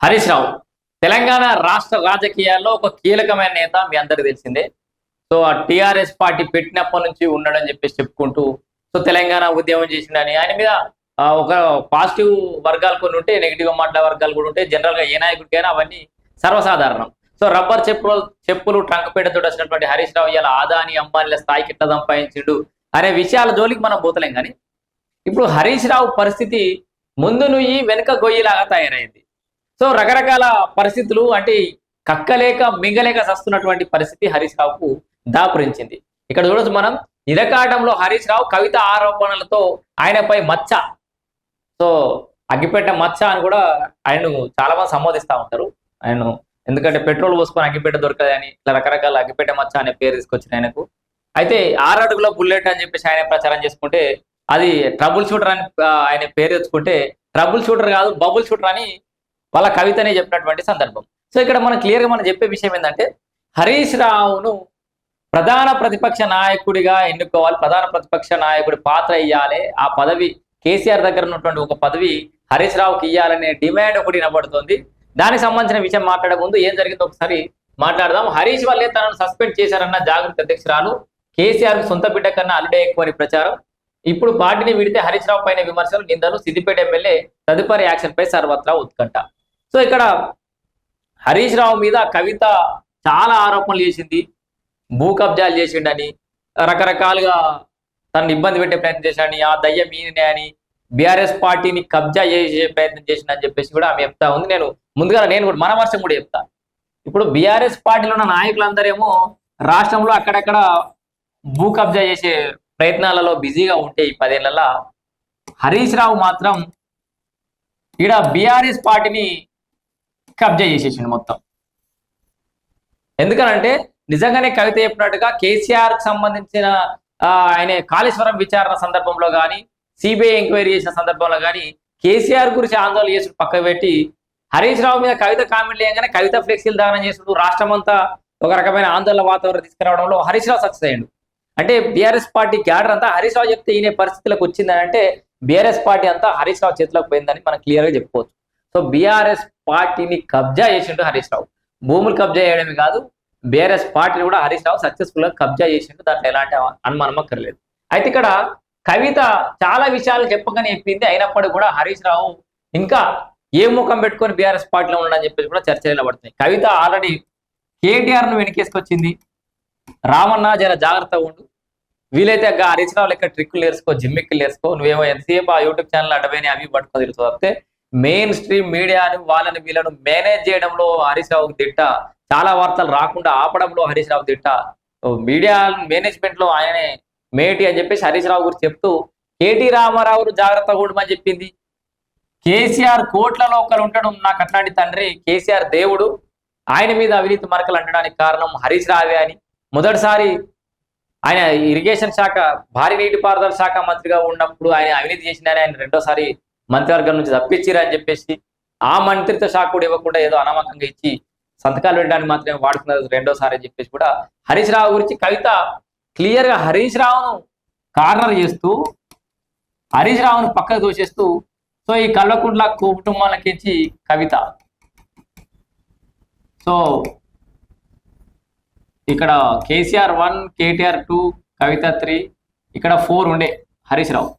హరీష్ రావు తెలంగాణ రాష్ట్ర రాజకీయాల్లో ఒక కీలకమైన నేత మీ అందరికి తెలిసిందే. సో ఆ టిఆర్ఎస్ పార్టీ పెట్టినప్పటి నుంచి ఉన్నాడని చెప్పేసి చెప్పుకుంటూ సో తెలంగాణ ఉద్యమం చేసిండని ఆయన మీద ఒక పాజిటివ్ వర్గాలు కొన్ని ఉంటే నెగిటివ్ మాట్లాడే వర్గాలు కూడా ఉంటే జనరల్గా ఏ నాయకుడికైనా అవన్నీ సర్వసాధారణం. సో రబ్బర్ చెప్పులు చెప్పులు ట్రంకపేటతో వచ్చినటువంటి హరీష్ రావు ఇలా ఆదాని అంబానీల స్థాయికి ఎట్లా సంపాదించిండు అనే విషయాల జోలికి మనం పోతలేం కానీ ఇప్పుడు హరీష్ రావు పరిస్థితి ముందు నుయ్యి వెనుక గొయ్యిలాగా తయారైంది. సో రకరకాల పరిస్థితులు అంటే కక్కలేక మింగలేక సస్తున్నటువంటి పరిస్థితి హరీష్ రావుకు దాపురించింది. ఇక్కడ చూడొచ్చు మనం ఇరకాటంలో హరీష్ రావు కవిత ఆరోపణలతో ఆయనపై మచ్చ. సో అగ్గిపెట్ట మచ్చ అని కూడా ఆయనను చాలా మంది సంబోధిస్తూ ఉంటారు. ఆయన ఎందుకంటే పెట్రోల్ పోసుకొని అగ్గిపెట్ట దొరకదని ఇట్లా రకరకాల అగ్గిపెట్ట మచ్చ అనే పేరు తీసుకొచ్చిన ఆయనకు. అయితే ఆరడుగులో బుల్లెట్ అని చెప్పేసి ఆయన ప్రచారం చేసుకుంటే అది ట్రబుల్ షూటర్ అని ఆయన పేరు తెచ్చుకుంటే ట్రబుల్ షూటర్ కాదు బబుల్ షూటర్ అని వాళ్ళ కవితనే చెప్పినటువంటి సందర్భం. సో ఇక్కడ మనం క్లియర్గా మనం చెప్పే విషయం ఏంటంటే హరీష్ రావును ప్రధాన ప్రతిపక్ష నాయకుడిగా ఎన్నుకోవాలి ప్రధాన ప్రతిపక్ష నాయకుడి పాత్ర ఇవ్వాలి ఆ పదవి కేసీఆర్ దగ్గర ఉన్నటువంటి ఒక పదవి హరీష్ రావుకి ఇవ్వాలనే డిమాండ్ ఒకటి వినబడుతుంది. దానికి సంబంధించిన విషయం మాట్లాడే ముందు ఏం జరిగిందో ఒకసారి మాట్లాడదాం. హరీష్ వల్లే తనను సస్పెండ్ చేశారన్న జాగృతి అధ్యక్షురాలు కేసీఆర్ సొంత బిడ్డ కన్నా అల్లుడే ఎక్కువ ప్రచారం. ఇప్పుడు పార్టీని విడితే హరీష్ రావు పైన విమర్శలు నిందలు సిద్దిపేట ఎమ్మెల్యే తదుపరి యాక్షన్ పై సర్వత్రా ఉత్కంఠ. సో ఇక్కడ హరీష్ రావు మీద కవిత చాలా ఆరోపణలు చేసింది. భూ కబ్జాలు చేసిండని రకరకాలుగా తనని ఇబ్బంది పెట్టే ప్రయత్నం చేశాడని ఆ దయ్యం ఈయనే అని బీఆర్ఎస్ పార్టీని కబ్జా చేసే ప్రయత్నం చేసిండని చెప్పేసి కూడా ఆమె చెప్తా ఉంది. నేను ముందుగా నేను కూడా మన వర్షం కూడా చెప్తా. ఇప్పుడు బీఆర్ఎస్ పార్టీలో ఉన్న నాయకులందరేమో రాష్ట్రంలో అక్కడక్కడ భూ కబ్జా చేసే ప్రయత్నాలలో బిజీగా ఉంటే ఈ పదేళ్ళలో హరీష్ రావు మాత్రం ఈడ బీఆర్ఎస్ పార్టీని కబ్జా చేసేసిండు మొత్తం. ఎందుకనంటే నిజంగానే కవిత చెప్పినట్టుగా కేసీఆర్కి సంబంధించిన ఆయన కాళేశ్వరం విచారణ సందర్భంలో కానీ సిబిఐ ఎంక్వైరీ చేసిన సందర్భంలో కానీ కేసీఆర్ గురించి ఆందోళన చేసుడు పక్కకు పెట్టి హరీష్ రావు మీద కవిత కామెంట్ చేయగానే కవిత ఫ్లెక్సీలు దానం చేసుడు. రాష్ట్రం అంతా ఒక రకమైన ఆందోళన వాతావరణం తీసుకురావడంలో హరీష్ రావు సక్సెస్ అయ్యాడు. అంటే బీఆర్ఎస్ పార్టీ క్యాడర్ అంతా హరీష్ రావు చెప్తే ఈయన పరిస్థితులకు వచ్చిందని అంటే బీఆర్ఎస్ పార్టీ అంతా హరీష్ రావు చేతిలోకి పోయిందని మనం క్లియర్గా చెప్పుకోవచ్చు. సో బీఆర్ఎస్ పార్టీని కబ్జా చేసిండు హరీష్ రావు. భూములు కబ్జా చేయడమే కాదు బీఆర్ఎస్ పార్టీని కూడా హరీష్ రావు సక్సెస్ఫుల్గా కబ్జా చేసిండు. దాంట్లో ఎలాంటి అనుమానం అక్కర్లేదు. అయితే ఇక్కడ కవిత చాలా విషయాలు చెప్పగానే చెప్పింది. అయినప్పటికీ కూడా హరీష్ రావు ఇంకా ఏ ముఖం పెట్టుకొని బీఆర్ఎస్ పార్టీలో ఉండని చెప్పేసి కూడా చర్చ నిలబడుతుంది కవిత ఆల్రెడీ కేటీఆర్ను వెనకేసుకొచ్చింది. రామన్న జర జాగ్రత్తగా ఉండు. వీలైతే హరీష్ రావు లెక్క ట్రిక్కులు నేర్చుకో జిమ్మిక్కులు నేర్చుకో. నువ్వేమో ఎంతసేపు ఆ యూట్యూబ్ ఛానల్ అడ్డపోయిన అవి పట్టుకో తెలుసు తప్పితే మెయిన్ స్ట్రీమ్ మీడియాను వాళ్ళని వీళ్ళను మేనేజ్ చేయడంలో హరీష్ రావు తిట్ట. చాలా వార్తలు రాకుండా ఆపడంలో హరీష్ రావు తిట్ట. మీడియా మేనేజ్మెంట్లో ఆయనే మేటి అని చెప్పేసి హరీష్ రావు గురించి చెప్తూ కేటీ రామారావు జాగ్రత్తగా కూడమని చెప్పింది. కేసీఆర్ కోట్లలో ఒకరు ఉండడం నాకు అట్లాంటి తండ్రి కేసీఆర్ దేవుడు. ఆయన మీద అవినీతి మరకలు అంటడానికి కారణం హరీష్ రావే అని. మొదటిసారి ఆయన ఇరిగేషన్ శాఖ భారీ నీటిపారుదల శాఖ మంత్రిగా ఉన్నప్పుడు ఆయన అవినీతి చేసిందని ఆయన రెండోసారి మంత్రివర్గం నుంచి తప్పించిరని చెప్పేసి ఆ మంత్రిత్వ శాఖ కూడా ఇవ్వకుండా ఏదో అనామకంగా ఇచ్చి సంతకాలు పెట్టడానికి మాత్రమే వాడుతున్నారు రెండోసారి అని చెప్పేసి కూడా హరీష్ రావు గురించి కవిత క్లియర్గా హరీష్ రావును కార్నర్ చేస్తూ హరీష్ రావును పక్కకు దోచేస్తూ సో ఈ కల్వకుంట్ల కుటుంబాలకించి కవిత. సో ఇక్కడ KCR one KTR two Kavitha three ఇక్కడ ఫోర్ ఉండే హరీష్ రావు.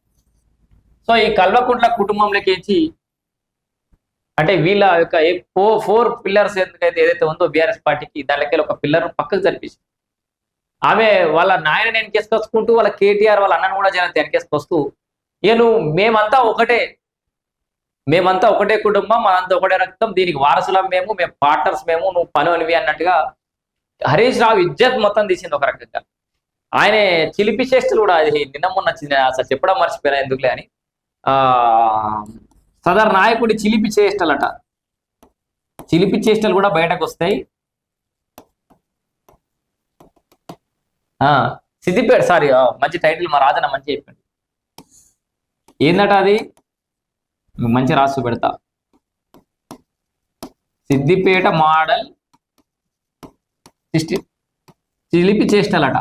సో ఈ కల్వకుంట్ల కుటుంబంలోకించి అంటే వీళ్ళ యొక్క ఫోర్ ఫోర్ పిల్లర్స్ ఎందుకైతే ఏదైతే ఉందో బీఆర్ఎస్ పార్టీకి దానికి ఒక పిల్లర్ పక్కకు జరిపించి ఆమె వాళ్ళ నాయన వెనకేసుకొచ్చుకుంటూ వాళ్ళ కేటీఆర్ వాళ్ళ అన్నను కూడా జనం వెనకేసుకొస్తూ ఇక నువ్వు మేమంతా ఒకటే మేమంతా ఒకటే కుటుంబం మనంతా ఒకటే రక్తం దీనికి వారసులం మేము మేము పార్ట్నర్స్ మేము నువ్వు పను అనివి అన్నట్టుగా హరీష్ రావు ఇజ్జత్ మొత్తం తీసింది ఒక రకంగా. ఆయన చిలిపి చేష్టలు కూడా అది నిన్న మొన్న అసలు చెప్పడం మర్చిపోయినా ఎందుకులే అని. సదర్ నాయకుడి చిలిపి చేష్టలట. చిలిపి చేష్టలు కూడా బయటకు వస్తాయి ఆ సిద్దిపేట సారీ మంచి టైటిల్ మా రాజన్న మంచి చెప్పాడు. ఏందట అది? మంచి రాసు పెడతా సిద్దిపేట మోడల్ సిస్టి చిలిపి చేష్టలట.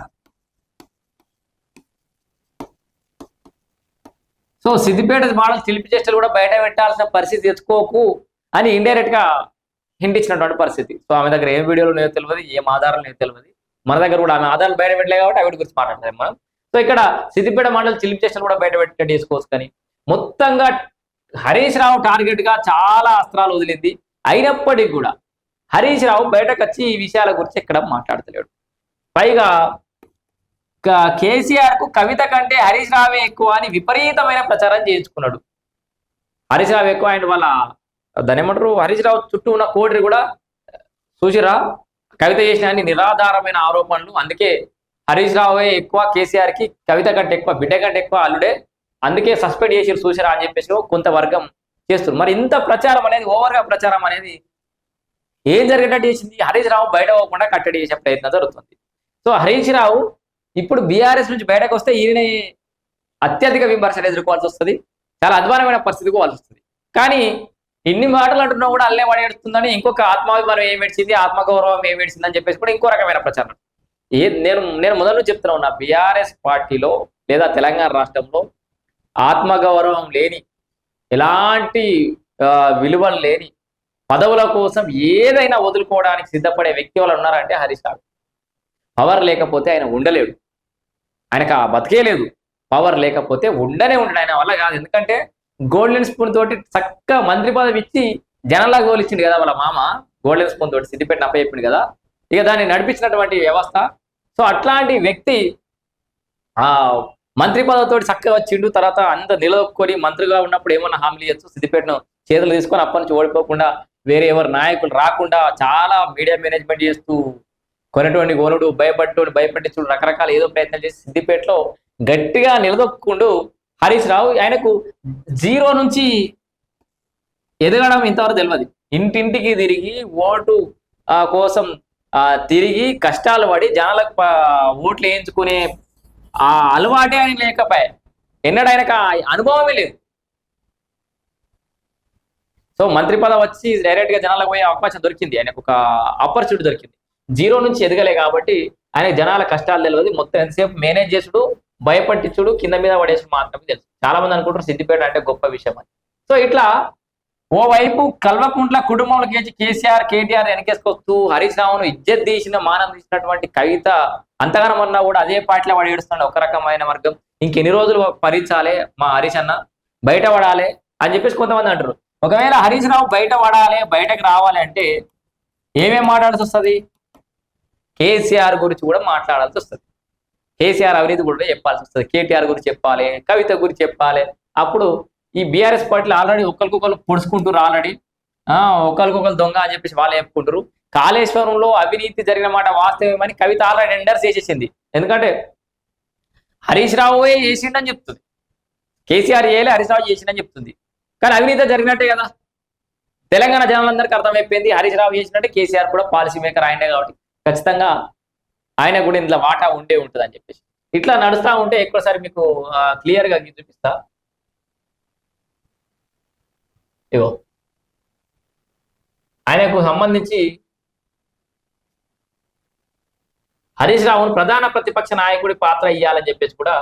సో సిద్దిపేట మోడల్ చిలిపి చేష్టలు కూడా బయట పెట్టాల్సిన పరిస్థితి తెచ్చుకోకు అని ఇండైరెక్ట్గా హింట్ ఇచ్చినటువంటి పరిస్థితి. సో ఆమె దగ్గర ఏం వీడియోలు నేను తెలియదు ఏం ఆధారాలు నేను తెలియదు. మన దగ్గర కూడా ఆమె ఆధారాలు బయట పెట్టలేదు కాబట్టి అవి గురించి మాట్లాడలేదు మనం. సో ఇక్కడ సిద్దిపేట మండలి చిలిపి చేష్టలు కూడా బయట పెట్టినట్టు చేసుకోవచ్చు కానీ మొత్తంగా హరీష్ రావు టార్గెట్గా చాలా అస్త్రాలు వదిలింది. అయినప్పటికీ కూడా హరీష్ రావు బయటకు వచ్చి ఈ విషయాల గురించి ఎక్కడ మాట్లాడతలేడు. పైగా కేసీఆర్కు కవిత కంటే హరీష్ రావే ఎక్కువ అని విపరీతమైన ప్రచారం చేయించుకున్నాడు. హరీష్ రావు ఎక్కువ ఆయన వాళ్ళ దానేమంటారు హరీష్ రావు చుట్టూ ఉన్న కోడిని కూడా చూసిరా కవిత చేసిన అన్ని నిరాధారమైన ఆరోపణలు. అందుకే హరీష్ రావే ఎక్కువ కేసీఆర్కి కవిత కంటే ఎక్కువ బిడ్డ కంటే ఎక్కువ అల్లుడే. అందుకే సస్పెండ్ చేసి చూసిరా అని చెప్పేసి కొంత వర్గం చేస్తుంది మరి ఇంత ప్రచారం అనేది ఓవర్గా ప్రచారం అనేది ఏం జరిగేటట్టు చేసింది? హరీష్ రావు బయట పోకుండా కట్టడి చేసే ప్రయత్నం జరుగుతుంది. సో హరీష్ రావు ఇప్పుడు బీఆర్ఎస్ నుంచి బయటకు వస్తే ఈయన అత్యధిక విమర్శలు ఎదుర్కోవాల్సి వస్తుంది. చాలా అధ్వానమైన పరిస్థితికి వాల్సి వస్తుంది. కానీ ఇన్ని మాటలు అంటున్నా కూడా అల్లే పడేడుతుందని ఇంకొక ఆత్మాభిమానం ఏం ఏడ్చింది ఆత్మగౌరవం ఏం ఏడ్చింది అని చెప్పేసి కూడా ఇంకో రకమైన ప్రచారం. ఏ నేను నేను మొదలు నుంచి చెప్తున్నా ఉన్నా బీఆర్ఎస్ పార్టీలో లేదా తెలంగాణ రాష్ట్రంలో ఆత్మగౌరవం లేని ఎలాంటి విలువలు లేని పదవుల కోసం ఏదైనా వదులుకోవడానికి సిద్ధపడే వ్యక్తి వాళ్ళు ఉన్నారంటే హరీష్ రావు. పవర్ లేకపోతే ఆయన ఉండలేడు. ఆయనకు ఆ బతికే లేదు. పవర్ లేకపోతే ఉండనే ఉండడు. ఆయన వల్ల కాదు. ఎందుకంటే గోల్డెన్ స్పూన్ తోటి చక్క మంత్రి పదవి ఇచ్చి జనంలా గోలిచ్చిండు కదా వాళ్ళ మామ. గోల్డెన్ స్పూన్ తోటి సిద్దిపేట అప్ప చెప్పిండు కదా. ఇక దాన్ని నడిపించినటువంటి వ్యవస్థ. సో అట్లాంటి వ్యక్తి ఆ మంత్రి పదవితోటి చక్కగా వచ్చిండు. తర్వాత అంత నిలదొక్కొని మంత్రిగా ఉన్నప్పుడు ఏమన్నా హామీలు ఇవ్వచ్చు సిద్దిపేటను చేతులు తీసుకొని అప్పటి నుంచి ఓడిపోకుండా వేరే ఎవరు నాయకులు రాకుండా చాలా మీడియా మేనేజ్మెంట్ చేస్తూ కొనటువంటి కొనుడు భయపట్టుడు భయపెట్టించుడు రకరకాల ఏదో ప్రయత్నాలు చేసి సిద్దిపేటలో గట్టిగా నిలదొక్కుండు హరీష్ రావు ఆయనకు జీరో నుంచి ఎదగడం ఇంతవరకు తెలియదు ఇంటింటికి తిరిగి ఓటు కోసం తిరిగి కష్టాలు పడి జనాలకు ఓట్లు వేయించుకునే ఆ అలవాటే ఆయన లేకపోయా. ఎన్నడూ ఆయనకు ఆ అనుభవమే లేదు. సో మంత్రి పదవి వచ్చి డైరెక్ట్గా జనాలకు పోయే అవకాశం దొరికింది. ఆయనకు ఒక ఆపర్చునిటీ దొరికింది. జీరో నుంచి ఎదగలే కాబట్టి ఆయన జనాల కష్టాలు తెలియదు. మొత్తం ఎంతసేపు మేనేజ్ చేసుడు భయపట్టించుడు కింద మీద పడేసి మాత్రమే తెలుసు. చాలా మంది అనుకుంటారు సిద్దిపేట అంటే గొప్ప విషయం అని. సో ఇట్లా ఓవైపు కల్వకుంట్ల కుటుంబంలో కేసి కేసీఆర్ కేటీఆర్ వెనకేసుకొస్తూ హరీష్ రావును ఇజ్జత్ తీసిన మానం తీసినటువంటి కవిత అంతగానం ఉన్నా కూడా అదే పార్టీలో వాడు ఏడుస్తున్నాడు ఒక రకమైన వర్గం ఇంకెన్ని రోజులు భరించాలి మా హరీష్ అన్న? బయట పడాలి అని చెప్పేసి కొంతమంది అంటారు. ఒకవేళ హరీష్ రావు బయట పడాలి బయటకు రావాలి అంటే ఏమేం మాట్లాడాల్సి వస్తుంది? కేసీఆర్ గురించి కూడా మాట్లాడాల్సి వస్తుంది. కేసీఆర్ అవినీతి కూడా చెప్పాల్సి వస్తుంది. కేటీఆర్ గురించి చెప్పాలి కవిత గురించి చెప్పాలి. అప్పుడు ఈ బీఆర్ఎస్ పార్టీలు ఆల్రెడీ ఒకరికొకరు పొడుచుకుంటారు ఆల్రెడీ. ఆ ఒకరికొకరు దొంగ అని చెప్పేసి వాళ్ళు చెప్పుకుంటారు కాళేశ్వరంలో అవినీతి జరిగిన మాట వాస్తవమని కవిత ఆల్రెడీ ఎండర్స్ చేసేసింది. ఎందుకంటే హరీష్ రావుయే చేసిండని చెప్తుంది. కేసీఆర్ ఏలే హరీష్ రావు చేసిండని చెప్తుంది. కానీ అవినీతి జరిగినట్టే కదా. తెలంగాణ జనాలందరికీ అర్థమైపోయింది హరీష్ రావు చేసినట్టే కేసీఆర్ కూడా పాలసీ మేకర్ ఆయనే కాబట్టి. ఖచ్చితంగా ఆయన కూడా ఇందులో వాటా ఉండే ఉంటుంది అని చెప్పేసి. ఇట్లా నడుస్తా ఉంటే ఎక్కువసారి మీకు క్లియర్గా చూపిస్తా. ఇగో. ఆయనకు సంబంధించి హరీష్ రావును ప్రధాన ప్రతిపక్ష నాయకుడి పాత్ర ఇవ్వాలని చెప్పేసి కూడా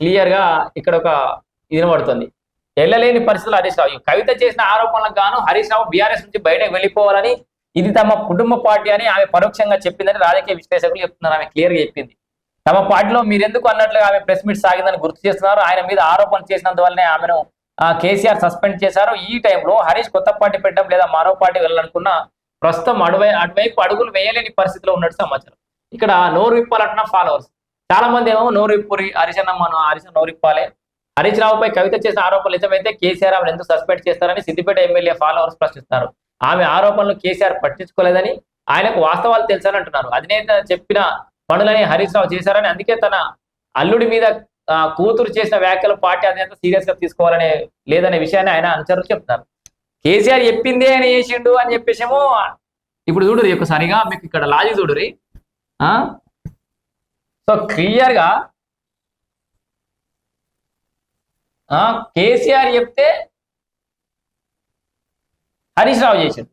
క్లియర్గా ఇక్కడ ఒక ఇది పడుతుంది వెళ్ళలేని పరిస్థితులు హరీష్ రావు కవిత చేసిన ఆరోపణలకు గాను హరీష్ రావు బీఆర్ఎస్ నుంచి బయటకు వెళ్ళిపోవాలని ఇది తమ కుటుంబ పార్టీ అని ఆమె పరోక్షంగా చెప్పిందని రాజకీయ విశ్లేషకులు చెప్తున్నారు ఆమె క్లియర్గా చెప్పింది. తమ పార్టీలో మీరెందుకు అన్నట్లుగా ఆమె ప్రెస్ మీట్ సాగిందని గుర్తు చేస్తున్నారు. ఆయన మీద ఆరోపణలు చేసినందువల్లనే ఆమెను కేసీఆర్ సస్పెండ్ చేశారు. ఈ టైంలో హరీష్ కొత్త పార్టీ పెట్టడం లేదా మరో పార్టీ వెళ్ళాలనుకున్న ప్రస్తుతం అటువై అటువైపు అడుగులు వేయలేని పరిస్థితిలో ఉన్నట్టు సమాచారం. ఇక్కడ నోరు విప్పాలంటున్న ఫాలోవర్స్ చాలా మంది ఏమో నోరు విప్పురి హరీష్ అన్న మనం హరీష్ నోరు విప్పాలే హరీష్ రావుపై కవిత చేసిన ఆరోపణలు నిజమైతే కేసీఆర్ ఆమెను ఎందుకు సస్పెండ్ చేస్తారని సిద్దిపేట ఎమ్మెల్యే ఫాలోవర్స్ ప్రశ్నిస్తారు ఆమె ఆరోపణలు కేసీఆర్ పట్టించుకోలేదని ఆయనకు వాస్తవాలు తెలుసని అంటున్నారు. అధినేత చెప్పిన పనులని హరీష్ రావు చేశారని అందుకే తన అల్లుడి మీద కూతురు చేసిన వ్యాఖ్యలు పార్టీ అధినేత సీరియస్గా తీసుకోవాలనే లేదనే విషయాన్ని ఆయన అనుచరులు చెప్తున్నారు. కేసీఆర్ చెప్పిందే అని చేసిండు అని చెప్పేసేమో ఇప్పుడు చూడురి ఒకసారిగా మీకు ఇక్కడ లాజిక్ చూడురి ఆ? సో క్లియర్గా ఆ, కేసీఆర్ చెప్తే హరీష్ రావు చేశారు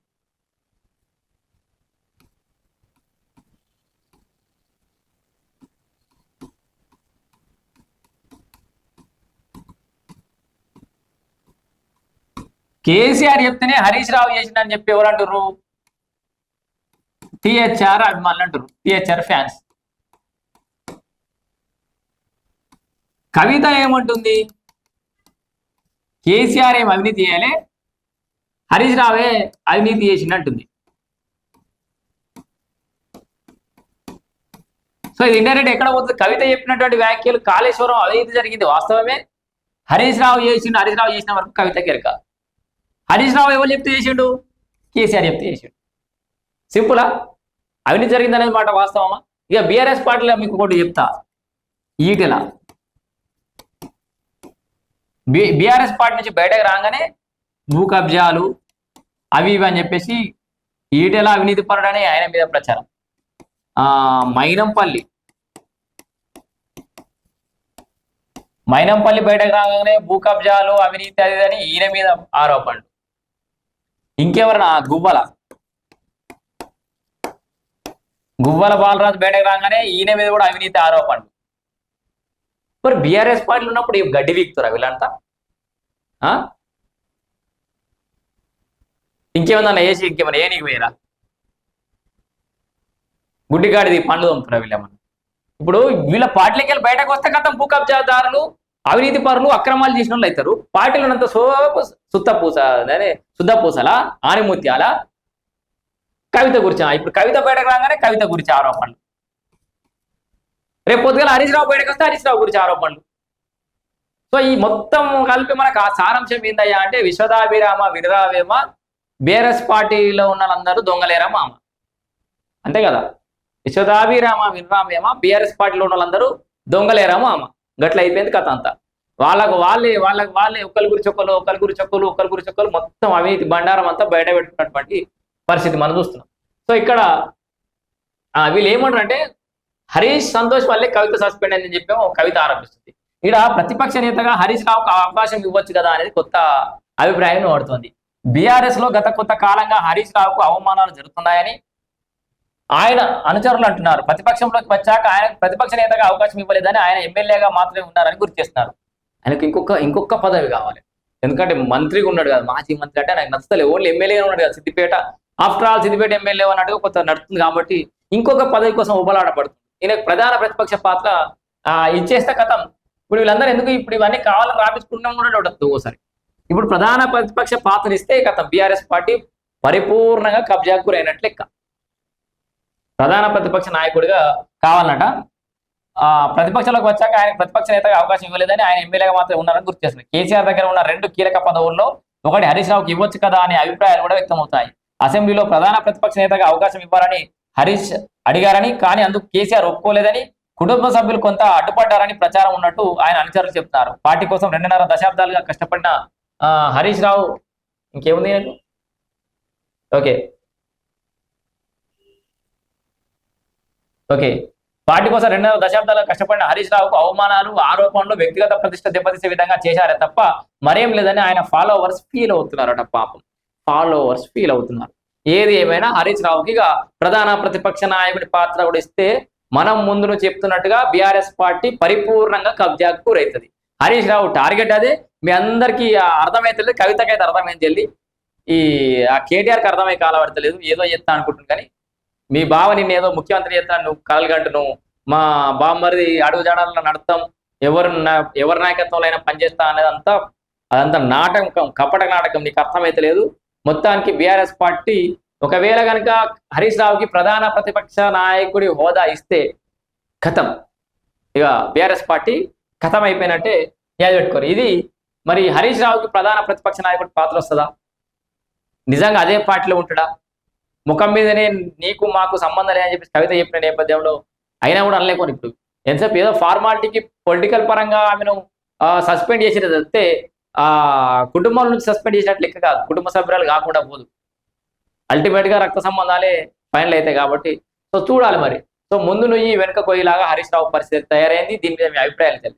కేసీఆర్ చెప్తేనే హరీష్ రావు చేసిండని చెప్పి ఎవరు అంటారు టిహెచ్ఆర్ అభిమానులు అంటారు టిహెచ్ఆర్ ఫ్యాన్స్. కవిత ఏమంటుంది? కేసీఆర్ ఏం అవినీతి చేయాలి? హరీష్ రావే అవినీతి చేసిండు అంటుంది సో ఇది ఇండైరెక్ట్ ఎక్కడ పోతుంది? కవిత చెప్పినటువంటి వ్యాఖ్యలు కాళేశ్వరం అవినీతి జరిగింది వాస్తవమే. హరీష్ రావు చేసిండు హరీష్ రావు చేసిన వరకు కవిత కెరక. హరీష్ రావు ఎవరు చెప్తే చేసిండు? కేసీఆర్ చెప్తే చేసిండు. సింపులా అవినీతి జరిగింది అనేది మాట వాస్తవమా? ఇక బీఆర్ఎస్ పార్టీలో మీకు ఒకటి చెప్తా. ఈటెల. బి బీఆర్ఎస్ పార్టీ నుంచి బయటకు రాగానే భూ కబ్జాలు అవి ఇవి అని చెప్పేసి ఈటెల అవినీతి పరుడని ఆయన మీద ప్రచారం. ఆ మైనంపల్లి. మైనంపల్లి బయటకు రాగానే భూ కబ్జాలు అవినీతి అది అని ఈయన మీద ఆరోపణలు. ఇంకెవరన్నా గువ్వల. గువ్వల బాలరాజు బయటకు రాగానే ఈయన మీద కూడా అవినీతి ఆరోపణలు. మరి బీఆర్ఎస్ పార్టీలు ఉన్నప్పుడు గడ్డి వీక్తురా వీళ్ళంతా? ఆ? ఇంకేమన్నా వేసి ఇంకేమన్నా ఏ నీకు వేయరా? గుడ్డిగాడిది పండ్లు తోముతురా వీళ్ళేమన్నా? ఇప్పుడు వీళ్ళ పార్టీలకి వెళ్ళి బయటకు వస్తే కథం భూ కబ్జాదారులు అవినీతి పరులు అక్రమాలు చేసిన వాళ్ళు అవుతారు. పార్టీలు ఉన్నంత సో సుత్త పూస అదే శుద్ధ పూసలా ఆనిమూత్యాల? కవిత గురించి ఇప్పుడు కవిత బయటకు రాగానే కవిత గురించి ఆరోపణలు. రేపు పొద్దుగల హరీష్ రావు బయటకు వస్తే హరీష్ రావు గురించి ఆరోపణలు. సో ఈ మొత్తం కలిపి మనకు ఆ సారాంశం ఏందయ్యా అంటే విశ్వదాభిరామ విరరావేమ బీఆర్ఎస్ పార్టీలో ఉన్న వాళ్ళందరూ దొంగలేరా మామ? అంతే కదా? విశ్వదాభిరామ వినరామేమ బీఆర్ఎస్ పార్టీలో ఉన్న వాళ్ళందరూ దొంగలేరా మామ? గట్ల అయిపోయింది కథ అంతా. వాళ్ళకు వాళ్ళే వాళ్ళకి వాళ్ళే ఒకరి గురి చొక్కలు ఒకరి గురి చొక్కలు ఒకరి గురి చొక్కలు మొత్తం అవినీతి బండారం అంతా బయట పెట్టుకున్నటువంటి పరిస్థితి మనం చూస్తున్నాం. సో ఇక్కడ ఆ, వీళ్ళు ఏమంటారు అంటే హరీష్ సంతోష్ వల్లే కవిత సస్పెండ్ అని చెప్పి ఒక కవిత ఆరోపిస్తుంది. ఇక్కడ ప్రతిపక్ష నేతగా హరీష్ రావుకు అవకాశం ఇవ్వచ్చు కదా అనేది కొత్త అభిప్రాయం పడుతుంది బీఆర్ఎస్లో గత కొంత కాలంగా హరీష్ రావుకు అవమానాలు జరుగుతున్నాయని ఆయన అనుచరులు అంటున్నారు. ప్రతిపక్షంలోకి వచ్చాక ఆయన ప్రతిపక్ష నేతగా అవకాశం ఇవ్వలేదని ఆయన ఎమ్మెల్యేగా మాత్రమే ఉన్నారని గుర్తు చేస్తున్నారు. ఆయనకు ఇంకొక ఇంకొక పదవి కావాలి. ఎందుకంటే మంత్రిగా ఉన్నాడు కదా మాజీ మంత్రి అంటే నాకు నచ్చలేదు ఓన్లీ ఎమ్మెల్యే ఉన్నాడు కదా Siddipet. After all Siddipet MLA అన్నట్టుగా కొంత నడుస్తుంది కాబట్టి ఇంకొక పదవి కోసం ఉబలాడపడుతుంది ఈయన ప్రధాన ప్రతిపక్ష పాత్ర ఆ, ఇచ్చేస్తే కథం. ఇప్పుడు వీళ్ళందరూ ఎందుకు ఇప్పుడు ఇవన్నీ కావాలని రాపించుకుంటున్నాం కూడా ఉండదు ఇప్పుడు ప్రధాన ప్రతిపక్ష పాత్ర ఇస్తే బీఆర్ఎస్ పార్టీ పరిపూర్ణంగా కబ్జాకు గురైనట్లు లెక్క. ప్రధాన ప్రతిపక్ష నాయకుడిగా కావాలన్నట. ఆ ప్రతిపక్షంలోకి వచ్చాక ఆయన ప్రతిపక్ష నేతగా అవకాశం ఇవ్వలేదని ఆయన ఎమ్మెల్యేగా మాత్రం ఉన్నారని గుర్తు చేస్తున్నారు కేసీఆర్ దగ్గర ఉన్న రెండు కీలక పదవుల్లో ఒకటి హరీష్ రావుకి ఇవ్వచ్చు కదా అనే అభిప్రాయాలు కూడా వ్యక్తమవుతాయి. అసెంబ్లీలో ప్రధాన ప్రతిపక్ష నేతగా అవకాశం ఇవ్వాలని హరీష్ అడిగారని కానీ అందుకు కేసీఆర్ ఒప్పుకోలేదని కుటుంబ సభ్యులు కొంత అడ్డుపడ్డారని ప్రచారం ఉన్నట్టు ఆయన అనుచరులు చెప్తున్నారు. పార్టీ కోసం రెండున్నర దశాబ్దాలుగా కష్టపడిన హరీష్ రావు ఇంకేముంది ఓకే. ఓకే. పార్టీ కోసం రెండున్నర దశాబ్దాలుగా కష్టపడిన హరీష్ రావుకు అవమానాలు ఆరోపణలు వ్యక్తిగత ప్రతిష్ట దెబ్బతీసే విధంగా చేశారే తప్ప మరేం లేదని ఆయన ఫాలోవర్స్ ఫీల్ అవుతున్నారట పాపం. ఫాలోవర్స్ ఫీల్ అవుతున్నారు. ఏది ఏమైనా హరీష్ రావుకి ప్రధాన ప్రతిపక్ష నాయకుడి పాత్ర కూడా ఇస్తే మనం ముందు చెప్తున్నట్టుగా బీఆర్ఎస్ పార్టీ పరిపూర్ణంగా కబ్జాకు గురవుతుంది హరీష్ రావు టార్గెట్ అదే మీ అందరికీ అర్థమైతలేదు కవితకైతే అర్థమైంది వెళ్ళి ఈ ఆ కేటీఆర్కి అర్థమై కాలపడతలేదు ఏదో చెప్తా అనుకుంటుంది కానీ మీ బావ నిన్ను ఏదో ముఖ్యమంత్రి చేస్తాను నువ్వు కలగంటు నువ్వు మా బామ్మరిది అడుగు జాడాలలో నడతాం ఎవరు ఎవరి నాయకత్వంలో అయినా పనిచేస్తా అనేది అంతా అదంతా నాటకం కపట నాటకం నీకు అర్థమైతే లేదు. మొత్తానికి బీఆర్ఎస్ పార్టీ ఒకవేళ కనుక హరీష్ రావుకి ప్రధాన ప్రతిపక్ష నాయకుడి హోదా ఇస్తే కథం ఇక బీఆర్ఎస్ పార్టీ కథం అయిపోయినట్టే యాద పెట్టుకోరు. ఇది మరి హరీష్ రావుకి ప్రధాన ప్రతిపక్ష నాయకుడి పాత్ర వస్తుందా? నిజంగా అదే పార్టీలో ఉంటాడా? ముఖం మీదనే నీకు మాకు సంబంధం లేదని చెప్పి కవిత చెప్పిన నేపథ్యంలో అయినా కూడా అనలేకొని ఇప్పుడు. ఎంతసేపు ఏదో ఫార్మాలిటీకి పొలిటికల్ పరంగా ఆమెను సస్పెండ్ చేసిన తప్పితే ఆ కుటుంబం నుంచి సస్పెండ్ చేసినట్టు లెక్క కాదు. కుటుంబ సభ్యురాలు కాకుండా పోదు. అల్టిమేట్గా రక్త సంబంధాలే ఫైనల్ అవుతాయి కాబట్టి. సో చూడాలి మరి. సో ముందు నుయ్యి వెనుక కొయ్యలాగా హరీష్ రావు పరిస్థితి తయారైంది. దీని మీద మీ అభిప్రాయాలు తెలియదు